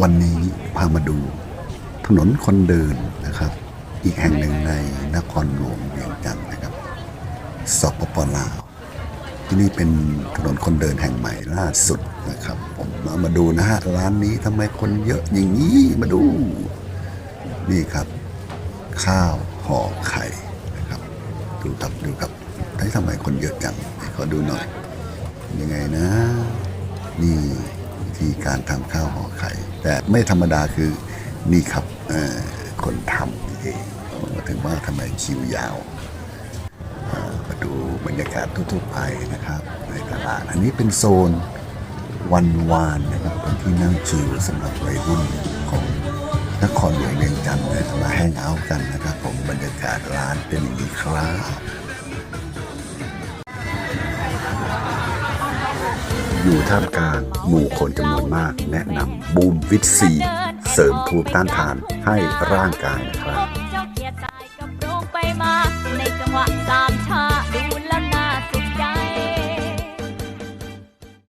วันนี้พามาดูถนนคนเดินนะครับ อีกแห่งหนึ่งในนครหลวงเวียงจันทร์นะครับสปปลาวที่นี่เป็นถนนคนเดินแห่งใหม่ล่าสุดนะครับ ผมมามาดูนะฮะร้านนี้ทำไมคนเยอะอย่างนี้มาดู นี่ครับ ข้าวห่อไข่นะครับ ดูครับดูครับเฮ้ทำไมคนเยอะจังขอดูหน่อย ยังไงนะ การทำข้าวห่อไข่ แต่ไม่ธรรมดาคือนี่ครับคนทำเองถึงว่าทำไมคิวยาวมาดูบรรยากาศทั่วๆไปนะครับ ในตลาดอันนี้เป็นโซนวันวานนะครับเป็นที่นั่งชิลสำหรับวัยรุ่นของนครหลวงเวียงจันทร์มาแห้งเอาท์กันนะครับผมบรรยากาศร้านเป็นอย่างนี้ครับ อยู่ท่ามกลางหมู่คนจำนวนมาก แนะนำบูมวิตซี เสริมภูมิต้านทานให้ร่างกายนะครับ